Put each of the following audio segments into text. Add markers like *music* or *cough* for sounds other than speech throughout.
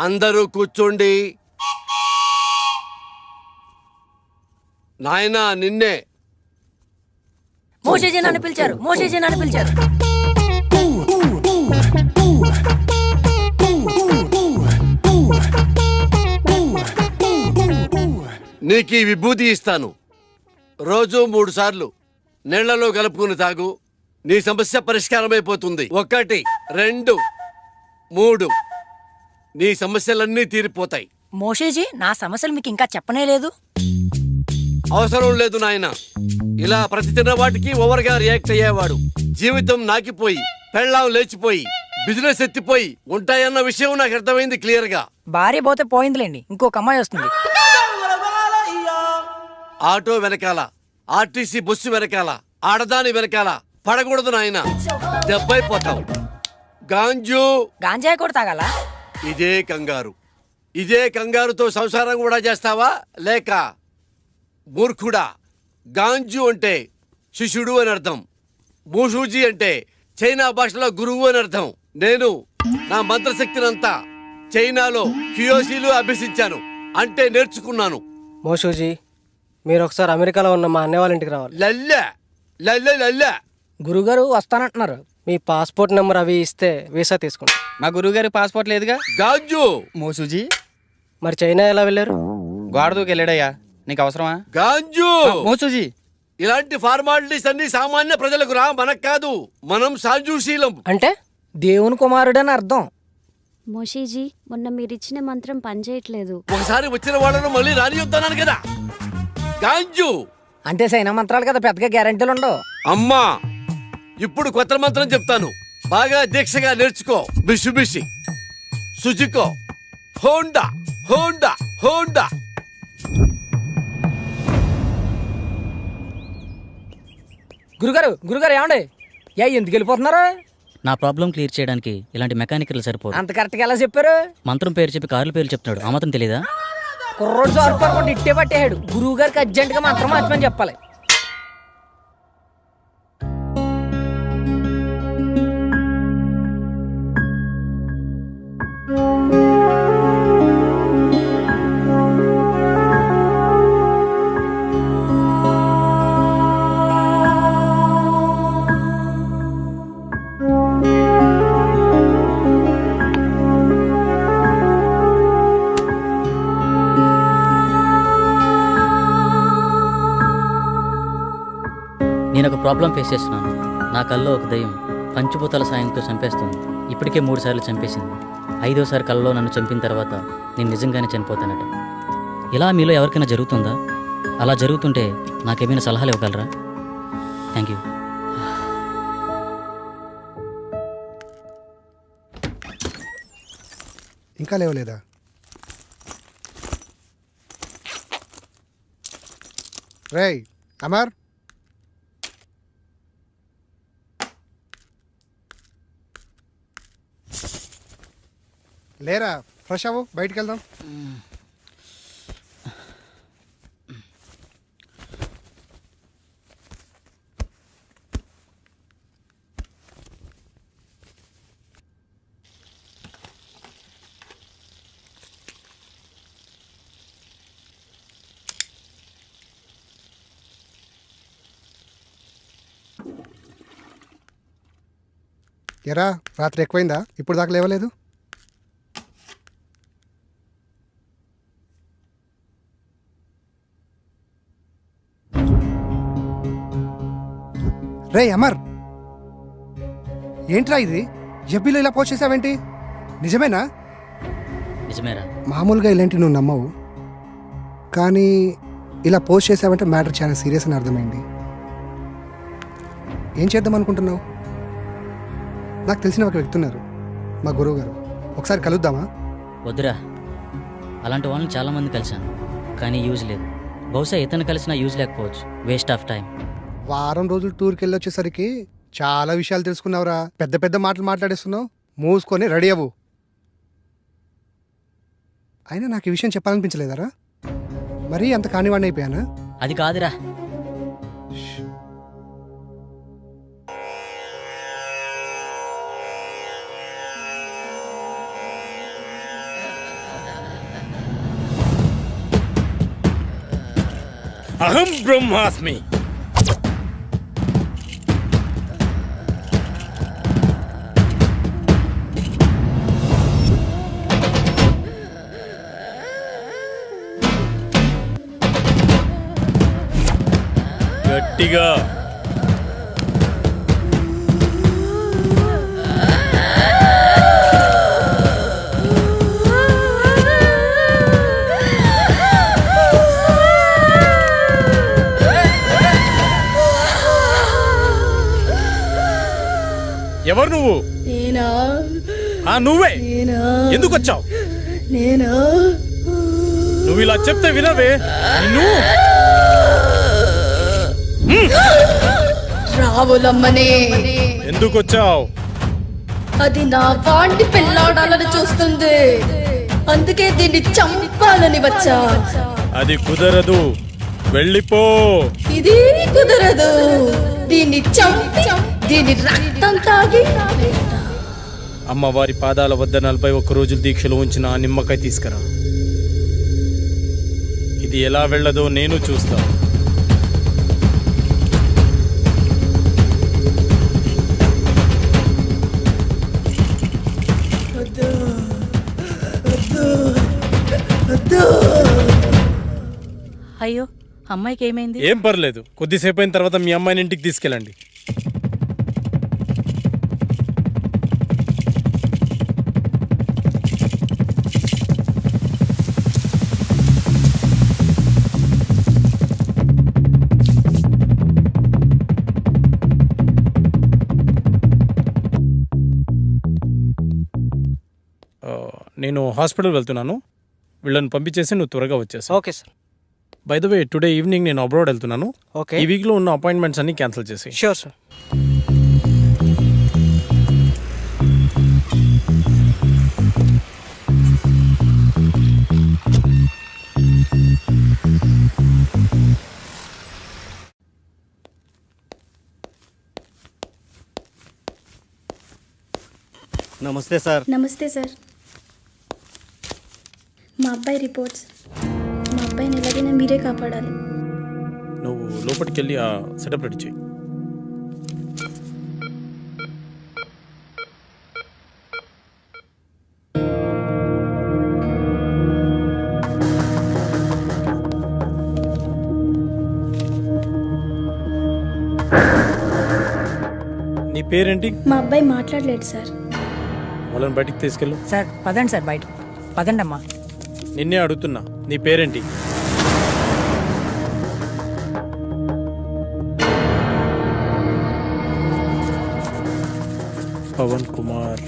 అందరూ కూర్చోండి. నాయనా నిన్నే. మోసేజీ నన్ను పిలిచారు మోసేజీ నన్ను పిలిచారు. నీకు ఈ విభూతి ఇస్తాను. రోజు మూడు సార్లు. నీళ్ళలో కలుపుకుని తాగు. నీ సమస్య పరిష్కారమైపోతుంది. ఒకటి రెండు మూడు. నీ సమస్యలన్నీ తీరిపోతాయి. మోసేజీ నా సమస్యలు మీకు ఇంకా చెప్పనే లేదు. అవసరం లేదు నాయన. ఇలా ప్రతి చిన్న వాటికి ఓవర్గా రియాక్ట్ అయ్యేవాడు. జీవితం నాకిపోయి పెళ్ళాం లేచిపోయి బిజినెస్ ఎత్తిపోయి ఉంటాయన్న విషయం నాకు అర్థమైంది క్లియర్గా భార్య పోతే పోయిందిలేండి. ఇంకొక అమ్మాయి వస్తుంది. ఆటో వెనకాల ఆర్టీసీ బస్సు వెనకాల ఆడదాని వెనకాల పడకూడదు నాయన. దెబ్బైపోతావు గాంజు. గాంజాయి కూడా తాగాల? ఇదే కంగారు. ఇదే కంగారుతో సంసారం కూడా చేస్తావా? లేక మూర్ఖుడా? గాంజు అంటే శిష్యుడు అని అర్థం. మూషూజీ అంటే చైనా భాషలో గురువు అని అర్థం. నేను నా మంత్రశక్తినంతా చైనాలో క్యూయోసీలు అభ్యసించాను. అంటే నేర్చుకున్నాను. మోషూజీ మీరు ఒకసారి అమెరికాలో ఉన్న మా అన్నయ్య వాళ్ళ ఇంటికి రావాలి. లల్లె లల్లె లల్లె. గురుగారు వస్తానంటున్నారు. మీ పాస్పోర్ట్ నెంబర్ అవి ఇస్తే వీసా తీసుకుంటాం. మా గురువుగారి పాస్పోర్ట్ లేదుగా? గాంజు! మోసూజీ. మరి చైనా ఎలా వెళ్ళారు? గోడ దూకి వెళ్ళాడయ్యా. నీకు అవసరమా? గాంజు! మోసూజీ. ఇలాంటి ఫార్మాలిటీస్ అన్ని సామాన్య ప్రజలకు రా మనకు కాదు. మనం సాజుశీలం. అంటే దేవుని కుమారుడని అర్థం. మోషీజీ మొన్న మీరిచ్చిన మంత్రం పనిచేయట్లేదు. ఒకసారి వచ్చిన వాళ్ళను మళ్ళీ రానియొద్దన్నాను కదా. గాంజు! అంటే సైనా మంత్రాలు కదా పెద్దగా గ్యారంటీలు ఉండవు. అమ్మా! ఇప్పుడు కొత్త మంత్రం చెప్తాను. బాగా దీక్షగా నేర్చుకో. బిషి సుజుకో. హోండా. హోండా. హోండా. గురుగారు గురుగారు ఏమండి? యా ఎందుకు వెళ్ళిపోతున్నారు? నా ప్రాబ్లం క్లియర్ చేయడానికి ఇలాంటి మెకానికల్ సరిపోదు. అంత కరెక్ట్గా ఎలా చెప్పారు? మంత్రం పేరు చెప్పి కార్ల పేర్లు చెప్తున్నాడు. ఆ మాత్రం తెలీదా? కుర్రోడు సార్ ఇట్టే పట్టేయాడు గురువు గారికి అర్జెంటుగా మంత్రం మార్చమని చెప్పాలి. ప్రాబ్లం ఫేస్ చేస్తున్నాను. నా కల్లో ఒక దయ్యం పంచభూతాల సాయంతో చంపేస్తుంది. ఇప్పటికే మూడు సార్లు చంపేసింది. ఐదోసారి కళ్ళలో నన్ను చంపిన తర్వాత నేను నిజంగానే చనిపోతానట. ఇలా మీలో ఎవరికైనా జరుగుతుందా? అలా జరుగుతుంటే నాకేమైనా సలహాలు ఇవ్వగలరా? థ్యాంక్ యూ ఇంకా లేవలేదా? రేయ్ అమర్. లేరా ఫ్రెష్ అవ్వు బయటికి వెళ్దాం ఎరా రాత్రి ఎక్కువైందా? ఇప్పుడు దాకా లేవలేదు? రే అమర్. ఏంట్రా ఇది? ఎబ్బీలో ఇలా పోస్ట్ చేసావేంటి? నిజమేనా? నిజమేరా. మామూలుగా ఇలాంటివి నువ్వు నమ్మవు. కానీ ఇలా పోస్ట్ చేసావంటే మ్యాటర్ చాలా సీరియస్ అని అర్థమైంది. ఏం చేద్దాం అనుకుంటున్నావు? నాకు తెలిసిన ఒక వ్యక్తి ఉన్నారు మా గురువు గారు. ఒకసారి కలుద్దామా? వద్దురా. అలాంటి వాళ్ళని చాలామంది కలిశాను కానీ యూజ్ లేదు. బహుశా ఇతను కలిసినా యూజ్ లేకపోవచ్చు. Waste of time. వారం రోజులు టూర్కి వెళ్ళి వచ్చేసరికి చాలా విషయాలు తెలుసుకున్నావురా. పెద్ద పెద్ద మాటలు మాట్లాడేస్తున్నావు. మూసుకొని రెడీ అవ్వు. అయినా నాకు ఈ విషయం చెప్పాలనిపించలేదారా? మరీ అంత కానివాడిని అయిపోయానా? అది కాదురా. అహం బ్రహ్మాస్మి. ఎవరు నువ్వు? నేనా? ఆ నువ్వే. నేనా? ఎందుకు వచ్చావు నేనా? నువ్వు ఇలా చెప్తే వినవే. నిన్ను. రావులమ్మనే. ఎందుకు వచ్చావు అది నా వాంటి పెళ్ళాడాలని చూస్తుంది. అందుకే దీన్ని చంపాలని వచ్చా. అది కుదరదు. వెళ్ళిపో. ఇది కుదరదు. దీన్ని చంపి దీని రక్తం తాగి అమ్మవారి పాదాల వద్ద నలభై ఒక్క రోజులు దీక్షలో ఉంచిన ఆ నిమ్మకాయ తీసుకురా. ఇది ఎలా వెళ్ళదో నేను చూస్తా. అయ్యో అమ్మాయికి ఏమైంది? ఏం పర్లేదు. కొద్దిసేపు అయిన తర్వాత మీ అమ్మాయిని ఇంటికి తీసుకెళ్ళండి. హాస్పిటల్ వెళ్తున్నాను. వీళ్ళని పంపించేసి నువ్వు త్వరగా వచ్చేసి okay sir. By the way today evening నేను అబ్రాడ్ వెళ్తున్నాను. ఓకే. ఈ వీక్లో ఉన్న అపాయింట్మెంట్స్ అన్ని క్యాన్సిల్ చేసి షూర్ సార్ నమస్తే సార్. నమస్తే సార్. మా అబ్బాయి రిపోర్ట్స్ మా అబ్బాయిని ఎలాగైనా మీరే కాపాడాలి. నువ్వు లోపలికి వెళ్ళి ఆ సెటప్ రెడీ చేయి. నీ పేరేంటి? మా అబ్బాయి మాట్లాడలేడు సార్. వాళ్ళని బయటికి తీసుకెళ్ళు. సార్ పదండి సార్ బయట. పదండి అమ్మా నిన్నే అడుగుతున్నా. నీ పేరేంటి? పవన్ కుమార్.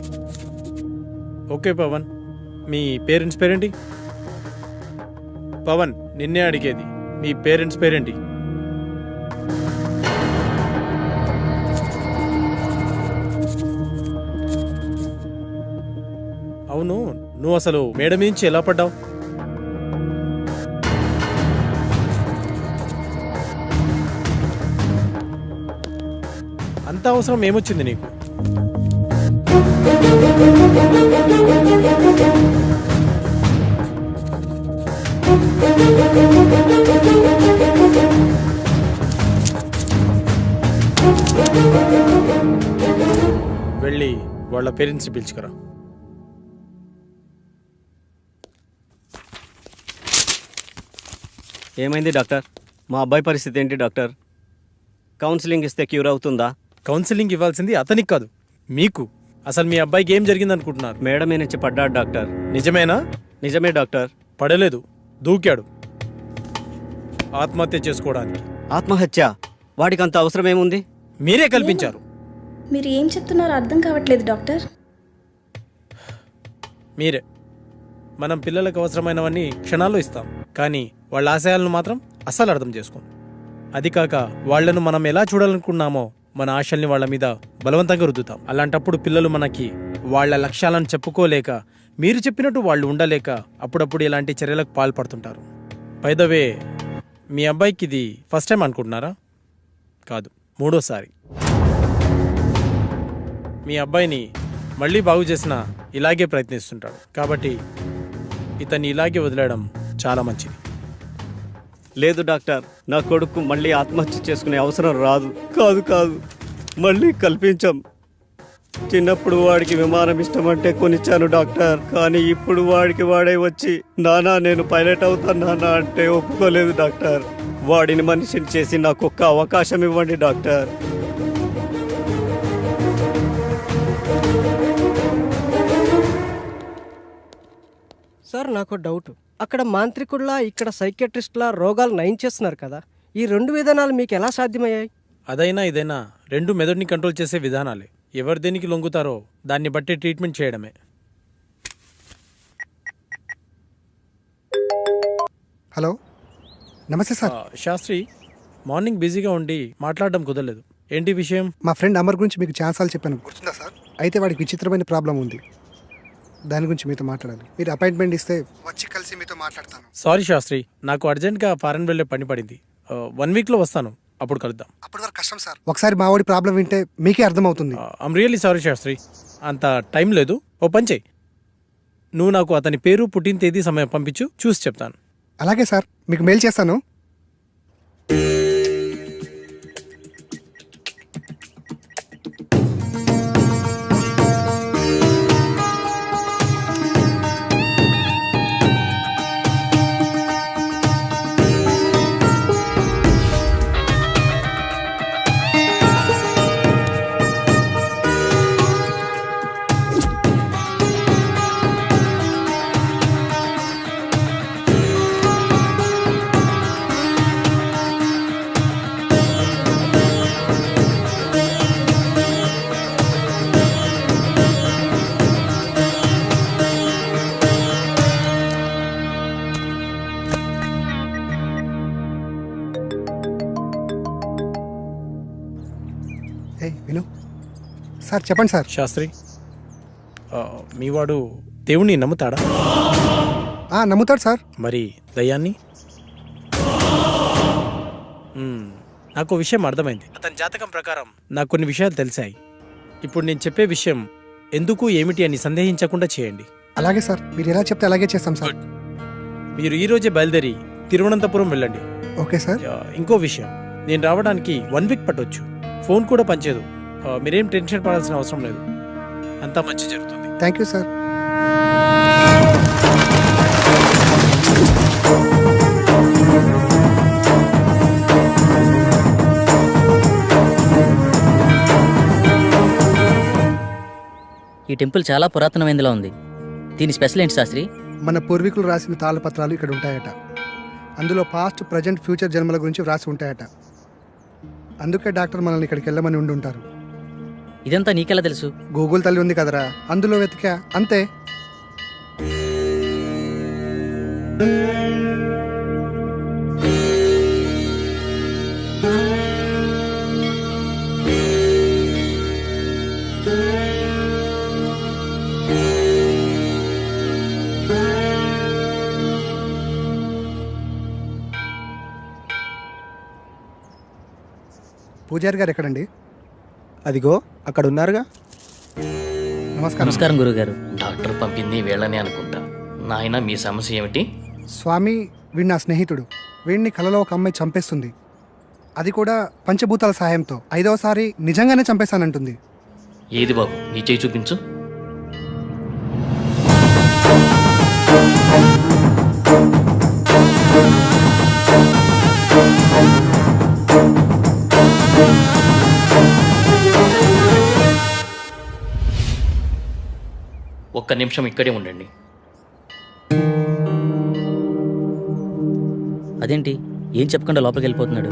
ఓకే పవన్. మీ పేరెంట్స్ పేరేంటి? పవన్ నిన్నే అడిగేది. మీ పేరెంట్స్ పేరేంటి? అవును నువ్వు అసలు మేడ నుంచి ఎలా పడ్డావు? అంత అవసరం ఏమొచ్చింది నీకు? వెళ్ళి వాళ్ళ పేరెంట్స్ పిలుచుకురా. ఏమైంది డాక్టర్? మా అబ్బాయి పరిస్థితి ఏంటి డాక్టర్? కౌన్సిలింగ్ ఇస్తే క్యూర్ అవుతుందా? కౌన్సిలింగ్ ఇవ్వాల్సింది అతనికి కాదు మీకు. అసలు మీ అబ్బాయికి ఏం జరిగింది అనుకుంటున్నారు మేడం మీద నుంచి పడ్డాడు డాక్టర్. నిజమేనా? నిజమే డాక్టర్. పడలేదు దూకాడు. ఆత్మహత్య చేసుకోవడానికి. ఆత్మహత్య? వాడికి అంత అవసరం ఏముంది? మీరే కల్పించారు. మీరు ఏం చెప్తున్నారో అర్థం కావట్లేదు డాక్టర్. మీరే. మనం పిల్లలకు అవసరమైనవన్నీ క్షణాల్లో ఇస్తాం. కానీ వాళ్ళ ఆశయాలను మాత్రం అస్సలు అర్థం చేసుకోం. అది కాక వాళ్ళను మనం ఎలా చూడాలనుకున్నామో మన ఆశల్ని వాళ్ళ మీద బలవంతంగా రుద్దుతాం. అలాంటప్పుడు పిల్లలు మనకి వాళ్ళ లక్ష్యాలను చెప్పుకోలేక మీరు చెప్పినట్టు వాళ్ళు ఉండలేక అప్పుడప్పుడు ఇలాంటి చర్యలకు పాల్పడుతుంటారు. పైదవే మీ అబ్బాయికి ఇది ఫస్ట్ టైం అనుకుంటున్నారా? కాదు మూడోసారి. మీ అబ్బాయిని మళ్ళీ బాగు చేసిన ఇలాగే ప్రయత్నిస్తుంటాడు. కాబట్టి ఇతన్ని ఇలాగే వదిలేయడం చాలా మంచిది. లేదు డాక్టర్ నా కొడుకు మళ్ళీ ఆత్మహత్య చేసుకునే అవసరం రాదు. కాదు కాదు. మళ్ళీ కల్పించాం. చిన్నప్పుడు వాడికి విమానం ఇష్టమంటే కొనిచ్చాను డాక్టర్. కానీ ఇప్పుడు వాడికి వాడే వచ్చి నానా నేను పైలట్ అవుతాను నానా అంటే ఒప్పుకోలేదు డాక్టర్. వాడిని మనిషిని చేసి నాకు ఒక్క అవకాశం ఇవ్వండి డాక్టర్. సార్ నాకు డౌట్. అక్కడ మాంత్రికుల్లా ఇక్కడ సైకియాట్రిస్ట్లా రోగాలు నయం చేస్తున్నారు కదా. ఈ రెండు విధానాలు మీకు ఎలా సాధ్యమయ్యాయి? అదైనా ఇదైనా రెండు మెదడుని కంట్రోల్ చేసే విధానాలే. ఎవరు దేనికి లొంగుతారో దాన్ని బట్టి ట్రీట్మెంట్ చేయడమే. హలో. నమస్తే సార్. ఆ, శాస్త్రి మార్నింగ్ బిజీగా ఉండి మాట్లాడడం కుదరలేదు. ఏంటి విషయం? మా ఫ్రెండ్ అమర్ గురించి మీకు ఛాన్సాలు చెప్పాను. గుర్తుందా సార్? అయితే వాడికి విచిత్రమైన ప్రాబ్లం ఉంది. దాని గురించి మీతో మాట్లాడాలి. మీరు అపాయింట్మెంట్ ఇస్తే వచ్చి కలిసి మాట్లాడతాను. సారీ శాస్త్రి నాకు అర్జెంట్గా ఫారెన్ వెళ్ళే పని పడింది. వన్ వీక్లో వస్తాను. అప్పుడు కలుద్దాం. అప్పటి వరకు కష్టం సార్. ఒకసారి మా వాడి ప్రాబ్లం వింటే మీకే అర్థమవుతుంది. I'm really sorry Shastri. అంత టైం లేదు. ఓ పని చెయ్యి నువ్వు నాకు అతని పేరు పుట్టిన తేదీ సమయం పంపించు. చూసి చెప్తాను. అలాగే సార్ మీకు మెయిల్ చేస్తాను. సార్ చెప్పండి సార్. శాస్త్రి మీ వాడు దేవుణ్ణి నమ్ముతాడా? ఆ, నమ్ముతాడు సార్. మరి దయ్యాన్ని? మ్మ్, నాకు విషయం అర్థమైంది. అతని జాతకం ప్రకారం నాకు కొన్ని విషయాలు తెలిసాయి. ఇప్పుడు నేను చెప్పే విషయం ఎందుకు ఏమిటి అని సందేహించకుండా చేయండి. అలాగే సార్ మీరు ఎలా చెప్తే అలాగే చేస్తాం సార్. మీరు ఈ రోజే బయలుదేరి తిరువనంతపురం వెళ్ళండి. Okay sir. ఆ, ఇంకో విషయం. నేను రావడానికి వన్ వీక్ పట్టొచ్చు. ఫోన్ కూడా పనిచేయదు. మీరేం టెన్షన్ పడాల్సిన అవసరం లేదు. అంతా మంచి జరుగుతుంది. థ్యాంక్ యూ సార్ ఈ టెంపుల్ చాలా పురాతనమైనదిలా ఉంది. దీని స్పెషల్ ఏంటి శాస్త్రి? మన పూర్వీకులు రాసిన తాళపత్రాలు ఇక్కడ ఉంటాయట. అందులో పాస్ట్ ప్రజెంట్ ఫ్యూచర్ జన్మల గురించి వ్రాసి ఉంటాయట. అందుకే డాక్టర్ మనల్ని ఇక్కడికి వెళ్ళమని ఉండి ఉంటారు. ఇదంతా నీకెలా తెలుసు? గూగుల్ తల్లి ఉంది కదరా. అందులో వెతికా. అంతే. పూజారి గారు ఎక్కడండి? అదిగో అక్కడ ఉన్నారుగా నమస్కారం. నమస్కారం గురుగారు. డాక్టర్ పంపింది వేళనే అనుకుంటా. నాయన మీ సమస్య ఏమిటి? స్వామి వీడు నా స్నేహితుడు. వీడిని కలలో ఒక అమ్మాయి చంపేస్తుంది. అది కూడా పంచభూతాల సహాయంతో. ఐదవసారి నిజంగానే చంపేశానంటుంది. ఏది బాబు? నీ చేయి చూపించు. ఒక్క నిమిషం ఇక్కడే ఉండండి. అదేంటి? ఏం చెప్పకుండా లోపలికి వెళ్ళిపోతున్నాడు?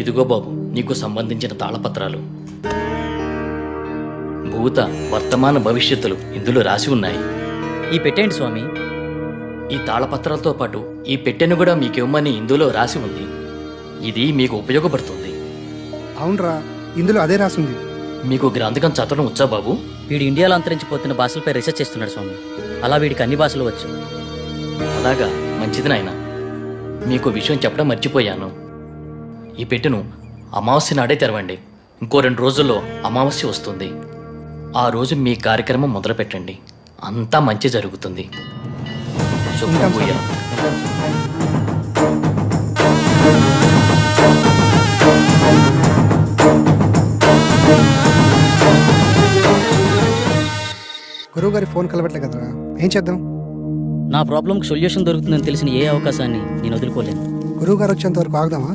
ఇదిగో బాబు నీకు సంబంధించిన తాళపత్రాలు. భూత వర్తమాన భవిష్యత్తులు ఇందులో రాసి ఉన్నాయి. ఈ పెట్టేంటి స్వామి. ఈ తాళపత్రాలతో పాటు ఈ పెట్టెను కూడా మీకివ్వమని ఇందులో రాసి ఉంది. ఇది మీకు ఉపయోగపడుతుంది. అవునరా. ఇందులో అదే రాసుంది. మీకు గ్రంథకం చదవడం వచ్చా బాబు? వీడు ఇండియాలో అంతరించిపోతున్న భాషలపై రీసెర్చ్ చేస్తున్నాడు స్వామి. అలా వీడికి అన్ని భాషలు వచ్చు. అలాగా? మంచిది నాయన. మీకు విషయం చెప్పడం మర్చిపోయాను. ఈ పెట్టెను అమావాస్య నాడే తెరవండి. ఇంకో రెండు రోజుల్లో అమావాస్య వస్తుంది. ఆ రోజు మీ కార్యక్రమం మొదలుపెట్టండి. అంతా మంచి జరుగుతుంది. శుభం గురువు గారి ఫోన్ కలవట్లే కదరా? ఏం చేద్దాం? నా ప్రాబ్లంకి సొల్యూషన్ దొరుకుతుందని తెలిసిన ఏ అవకాశాన్ని నేను వదులుకోలేను. గురువు గారు వచ్చేంత వరకు ఆగుదామా?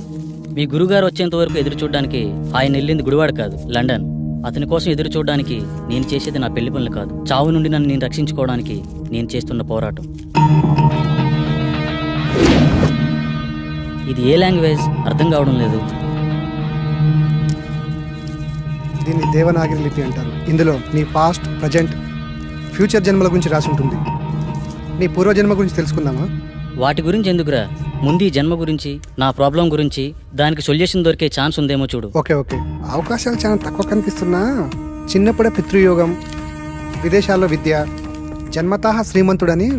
మీ గురుగారు వచ్చేంత వరకు ఎదురు చూడడానికి ఆయన వెళ్ళింది గుడివాడ కాదు లండన్. అతని కోసం ఎదురు చూడడానికి నేను చేసేది నా పెళ్ళి పనులు కాదు. చావు నుండి నన్ను నేను రక్షించుకోవడానికి నేను చేస్తున్న పోరాటం. ఇది ఏ లాంగ్వేజ్? అర్థం కావడం లేదు. దీన్ని దేవనాగిరి లిపి అంటారు. ఇందులో నీ పాస్ట్ ప్రజెంట్ ఫ్యూచర్ జన్మల గురించి రాసి ఉంటుంది. నీ పూర్వజన్మ గురించి తెలుసుకుందామా? వాటి గురించి ఎందుకురా? ముందు ఈ జన్మ గురించి నా ప్రాబ్లం గురించి దానికి సొల్యూషన్ దొరికే ఛాన్స్ ఉందేమో చూడు. Okay okay. అవకాశాలు చాలా తక్కువ కనిపిస్తున్నా. చిన్నప్పుడే పితృయోగం విదేశాల్లో విద్య జన్మతః శ్రీమంతుడని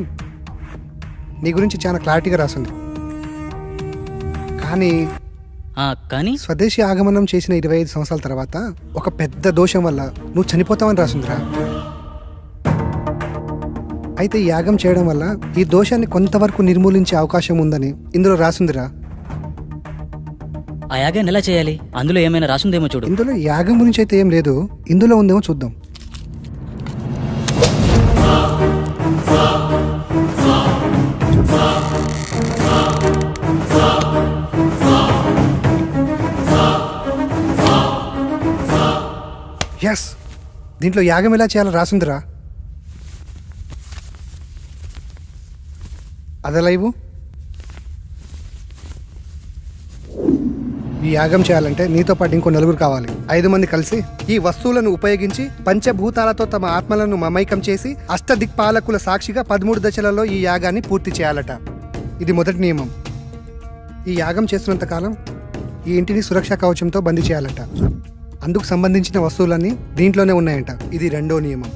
నీ గురించి చాలా క్లారిటీగా రాసింది. కానీ ఆ, కానీ? స్వదేశీ ఆగమనం చేసిన ఇరవై ఐదు సంవత్సరాల తర్వాత ఒక పెద్ద దోషం వల్ల నువ్వు చనిపోతావని రాసిందిరా. అయితే ఈ యాగం చేయడం వల్ల ఈ దోషాన్ని కొంతవరకు నిర్మూలించే అవకాశం ఉందని ఇందులో రాసిందిరా. ఆ యాగాన్ని ఎలా చేయాలి? అందులో ఏమైనా రాసుందేమో చూడు. ఇందులో యాగం గురించి అయితే ఏం లేదు. ఇందులో ఉందేమో చూద్దాం. ఎస్ దీంట్లో యాగం ఎలా చేయాలో రాసిందిరా. అదే లైవ్? ఈ యాగం చేయాలంటే నీతో పాటు ఇంకో నలుగురు కావాలి. ఐదు మంది కలిసి ఈ వస్తువులను ఉపయోగించి పంచభూతాలతో తమ ఆత్మలను మమైకం చేసి అష్టదిక్పాలకుల సాక్షిగా పదమూడు దశలలో ఈ యాగాన్ని పూర్తి చేయాలట. ఇది మొదటి నియమం. ఈ యాగం చేస్తున్నంత కాలం ఈ ఇంటిని సురక్షా కవచంతో బందీ చేయాలట. అందుకు సంబంధించిన వస్తువులన్నీ దీంట్లోనే ఉన్నాయంట. ఇది రెండో నియమం.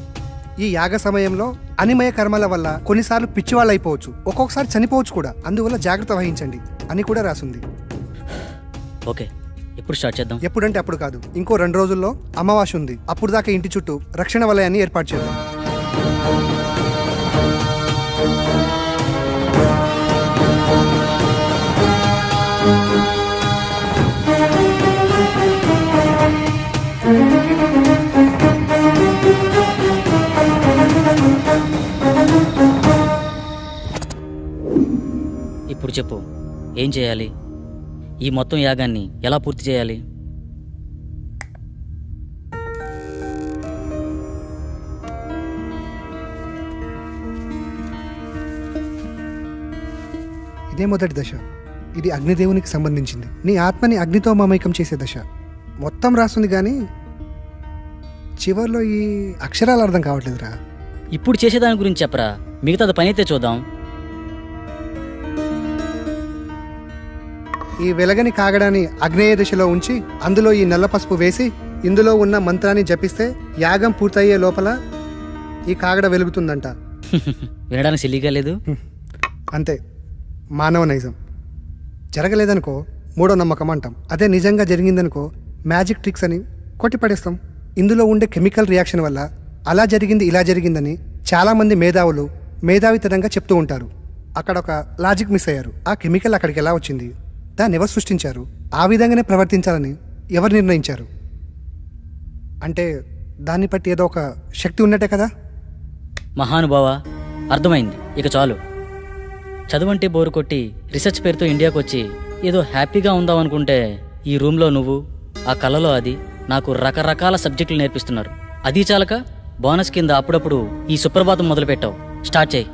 ఈ యాగ సమయంలో అనిమయ కర్మల వల్ల కొన్నిసార్లు పిచ్చివాళ్ళు అయిపోవచ్చు ఒక్కొక్కసారి చనిపోవచ్చు కూడా. అందువల్ల జాగ్రత్త వహించండి. అని కూడా రాసుంది. ఓకే. ఎప్పుడు స్టార్ట్ చేద్దాం? ఎప్పుడంటే అప్పుడు కాదు. ఇంకో రెండు రోజుల్లో అమావాస్య ఉంది. అప్పుడు దాకా ఇంటి చుట్టూ రక్షణ వలయాన్ని ఏర్పాటు చేద్దాం. ఇప్పుడు చెప్పు ఏం చేయాలి? ఈ మొత్తం యాగాన్ని ఎలా పూర్తి చేయాలి? ఇదే మొదటి దశ. ఇది అగ్నిదేవునికి సంబంధించింది. నీ ఆత్మని అగ్నితో మమైకం చేసే దశ. మొత్తం రాస్తుంది కానీ చివర్లో ఈ అక్షరాలు అర్థం కావట్లేదురా. ఇప్పుడు చేసేదాని గురించి చెప్పరా? మిగతాది పని అయితే చూద్దాం. ఈ వెలగని కాగడాన్ని అగ్నేయ దిశలో ఉంచి అందులో ఈ నల్ల పసుపు వేసి ఇందులో ఉన్న మంత్రాన్ని జపిస్తే యాగం పూర్తయ్యే లోపల ఈ కాగడ వెలుగుతుందంట. *laughs* వినడానికి సిల్లిగా లేదు. అంతే. మానవ నైజం. జరగలేదనుకో మూడో నమ్మకం అంటాం. అదే నిజంగా జరిగిందనుకో మ్యాజిక్ ట్రిక్స్ అని కొట్టిపడేస్తాం ఇందులో ఉండే కెమికల్ రియాక్షన్ వల్ల అలా జరిగింది ఇలా జరిగిందని చాలామంది మేధావులు మేధావితనంగా చెప్తూ ఉంటారు. అక్కడ ఒక లాజిక్ మిస్ అయ్యారు. ఆ కెమికల్ అక్కడికి ఎలా వచ్చింది? దాన్ని ఎవరు సృష్టించారు? ఆ విధంగానే ప్రవర్తించాలని ఎవరు నిర్ణయించారు? అంటే దాన్ని బట్టి ఏదో ఒక శక్తి ఉన్నట్టే కదా? మహానుభావ అర్థమైంది. ఇక చాలు. చదువంటే బోరు కొట్టి రీసెర్చ్ పేరుతో ఇండియాకు వచ్చి ఏదో హ్యాపీగా ఉందాం అనుకుంటే ఈ రూమ్లో నువ్వు ఆ కళలో అది నాకు రకరకాల సబ్జెక్టులు నేర్పిస్తున్నారు. అది చాలక బోనస్ కింద అప్పుడప్పుడు ఈ సుప్రభాతం మొదలుపెట్టావు. స్టార్ట్ చేయి.